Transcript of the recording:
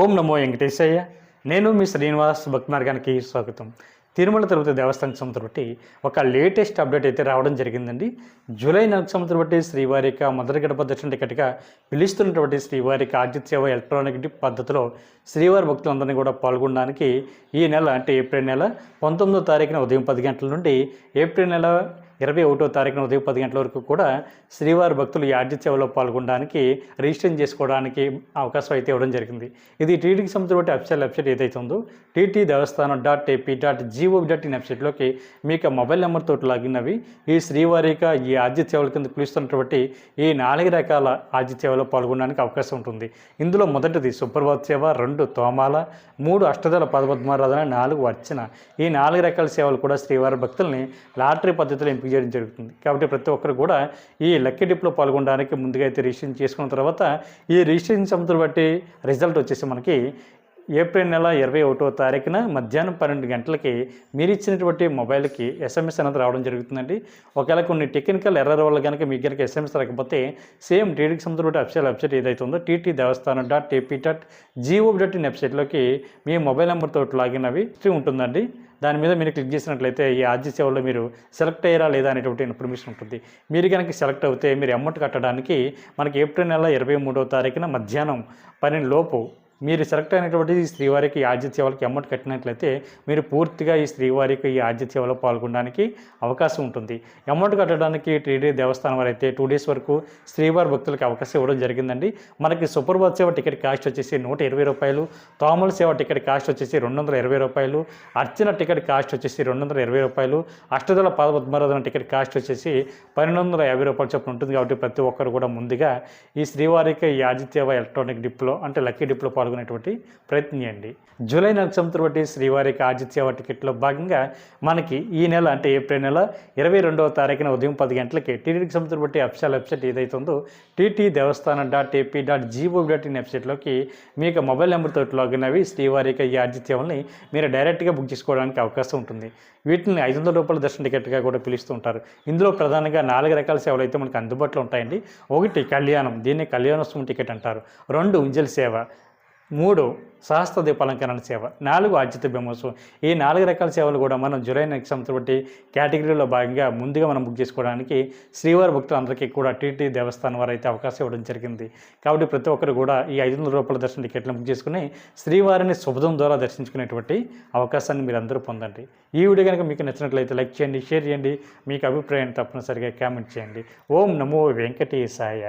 ఓం నమో వెంకటేశయ్య. నేను మీ శ్రీనివాస్ భక్తి మార్గానికి స్వాగతం. తిరుమల తిరుపతి దేవస్థానం సంవత్సరం బట్టి ఒక లేటెస్ట్ అప్డేట్ అయితే రావడం జరిగిందండి. జూలై నెల సంవత్సరం బట్టి శ్రీవారి యొక్క మొదటి గడప దర్శన టికెట్గా పిలుస్తున్నటువంటి శ్రీవారి యొక్క ఆర్జిత సేవ ఎలక్ట్రానిక్ పద్ధతిలో శ్రీవారి భక్తులందరినీ కూడా పాల్గొనడానికి ఈ నెల అంటే ఏప్రిల్ నెల పంతొమ్మిదో తారీఖున ఉదయం పది గంటల నుండి ఏప్రిల్ నెల ఇరవై ఒకటో తారీఖున ఉదయం పది గంటల వరకు కూడా శ్రీవారి భక్తులు ఈ ఆర్జిత సేవలో పాల్గొనడానికి రిజిస్ట్రేషన్ చేసుకోవడానికి అవకాశం అయితే ఇవ్వడం జరిగింది. ఇది టీటీకి సంబంధించిన అఫీషియల్ వెబ్సైట్ ఏదైతే ఉందో T T Devasthanam dot AP dot G O dot in వెబ్సైట్లోకి మీకు మొబైల్ నెంబర్ తోటి లాగిన్ అవి ఈ శ్రీవారిక ఈ ఆర్జిత సేవల కింద పిలుస్తున్నటువంటి ఈ నాలుగు రకాల ఆర్జిత సేవలో పాల్గొనడానికి అవకాశం ఉంటుంది. ఇందులో మొదటిది సుప్రభాత్ సేవ రెండు తోమాల మూడు అష్టదళ పదపద్మారాధన నాలుగు అర్చన. ఈ నాలుగు రకాల సేవలు కూడా శ్రీవారి భక్తుల్ని లాటరీ పద్ధతిలో ఎంపిక చేయడం జరుగుతుంది. కాబట్టి ప్రతి ఒక్కరు కూడా ఈ లక్కీ డిప్లో పాల్గొనడానికి ముందుగా అయితే రిజిస్ట్రేషన్ చేసుకున్న తర్వాత ఈ రిజిస్ట్రేషన్ సంస్థలు బట్టి రిజల్ట్ వచ్చేసి మనకి ఏప్రిల్ నెల ఇరవై ఒకటో తారీఖున మధ్యాహ్నం పన్నెండు గంటలకి మీరు ఇచ్చినటువంటి మొబైల్కి ఎస్ఎంఎస్ అనేది రావడం జరుగుతుందండి. ఒకవేళ కొన్ని టెక్నికల్ ఎర్రర్ వల్ల కనుక మీకు కనుక ఎస్ఎంఎస్ రాకపోతే సేమ్ టీడీకి సంబంధించిన అఫీషియల్ వెబ్సైట్ ఏదైతే ఉందో T T Devasthanam dot TP dot G O dot in వెబ్సైట్లోకి మీ మొబైల్ నెంబర్తో లాగిన్ అవి ఉంటుందండి. దాని మీద మీరు క్లిక్ చేసినట్లయితే ఈ ఆర్జీ సేవలో మీరు సెలెక్ట్ అయ్యారా లేదా అనేటువంటి ఇన్ఫర్మేషన్ ఉంటుంది. మీరు కనుక సెలెక్ట్ అవుతే మీరు అమౌంట్ కట్టడానికి మనకి ఏప్రిల్ నెల ఇరవై మూడో తారీఖున మధ్యాహ్నం పన్నెండు లోపు మీరు సెలెక్ట్ అయినటువంటి ఈ శ్రీవారికి ఈ సేవలకి అమౌంట్ కట్టినట్లయితే మీరు పూర్తిగా ఈ శ్రీవారికి ఈ ఆర్జిత సేవలో పాల్గొనడానికి అవకాశం ఉంటుంది. అమౌంట్ కట్టడానికి టీడీ దేవస్థానం వారు అయితే టూ డేస్ వరకు శ్రీవారి భక్తులకు అవకాశం ఇవ్వడం జరిగిందండి. మనకి సుప్రభాత్ సేవ టికెట్ కాస్ట్ వచ్చేసి నూట ఇరవై రూపాయలు తోమల సేవ టికెట్ కాస్ట్ వచ్చేసి రెండు వందల ఇరవై రూపాయలు అర్చన టికెట్ కాస్ట్ వచ్చేసి రెండు వందల ఇరవై రూపాయలు అష్టదళ పద్మరాధన టికెట్ కాస్ట్ వచ్చేసి పన్నెండు వందల యాభై రూపాయల చొప్పున ఉంటుంది కాబట్టి ప్రతి ఒక్కరు కూడా ముందుగా ఈ శ్రీవారికి ఈ ఆదిత్యవ ఎలక్ట్రానిక్ డిప్లో అంటే లక్కీ డిప్లో పాల్గొనేటువంటి ప్రయత్నం చేయండి. జూలై నెల సంవత్సరం శ్రీవారికి ఆదిత్యవ టికెట్లో భాగంగా మనకి ఈ నెల అంటే ఏప్రిల్ నెల ఇరవై రెండవ తారీఖున ఉదయం పది గంటలకి టీటీడీకి సంవత్సరం బట్టి అఫిషియల్ వెబ్సైట్ ఏదైతే ఉందో T T Devasthanam dot AP dot gov dot in వెబ్సైట్లోకి మీకు మొబైల్ నెంబర్తో లాగిన్ అవి శ్రీవారికి ఈ ఆదిత్యవల్ని మీరు డైరెక్ట్గా బుక్ చేసుకోవడానికి అవకాశం ఉంటుంది. వీటిని ఐదు వందల రూపాయల దర్శన టికెట్గా కూడా పిలుస్తూ ఉంటారు. ఇందులో ప్రధానంగా నాలుగు రకాల సేవలు అయితే మనకు అందుబాటులో ఉంటాయండి. ఒకటి కళ్యాణం దీన్ని కళ్యాణోత్సవం టికెట్ అంటారు. రెండు ఉంజల్ సేవ. మూడు సహస్ర దీపాలంకరణ సేవ నాలుగు ఆర్జిత బ్రహ్మోత్సవం ఈ నాలుగు రకాల సేవలు కూడా మనం జులై నెక్స్ట్ బట్టి కేటగిరీలో భాగంగా ముందుగా మనం బుక్ చేసుకోవడానికి శ్రీవారి భక్తులందరికీ కూడా టీటీ దేవస్థానం వారు అయితే అవకాశం ఇవ్వడం జరిగింది. కాబట్టి ప్రతి ఒక్కరు కూడా ఈ ఐదు వందల రూపాయల దర్శన టికెట్లను బుక్ చేసుకుని శ్రీవారిని శుభదం ద్వారా దర్శించుకునేటువంటి అవకాశాన్ని మీరు అందరూ పొందండి. ఈ వీడియో కనుక మీకు నచ్చినట్లయితే లైక్ చేయండి షేర్ చేయండి. మీకు అభిప్రాయాన్ని తప్పనిసరిగా కామెంట్ చేయండి. ఓం నమో వెంకటేశాయ.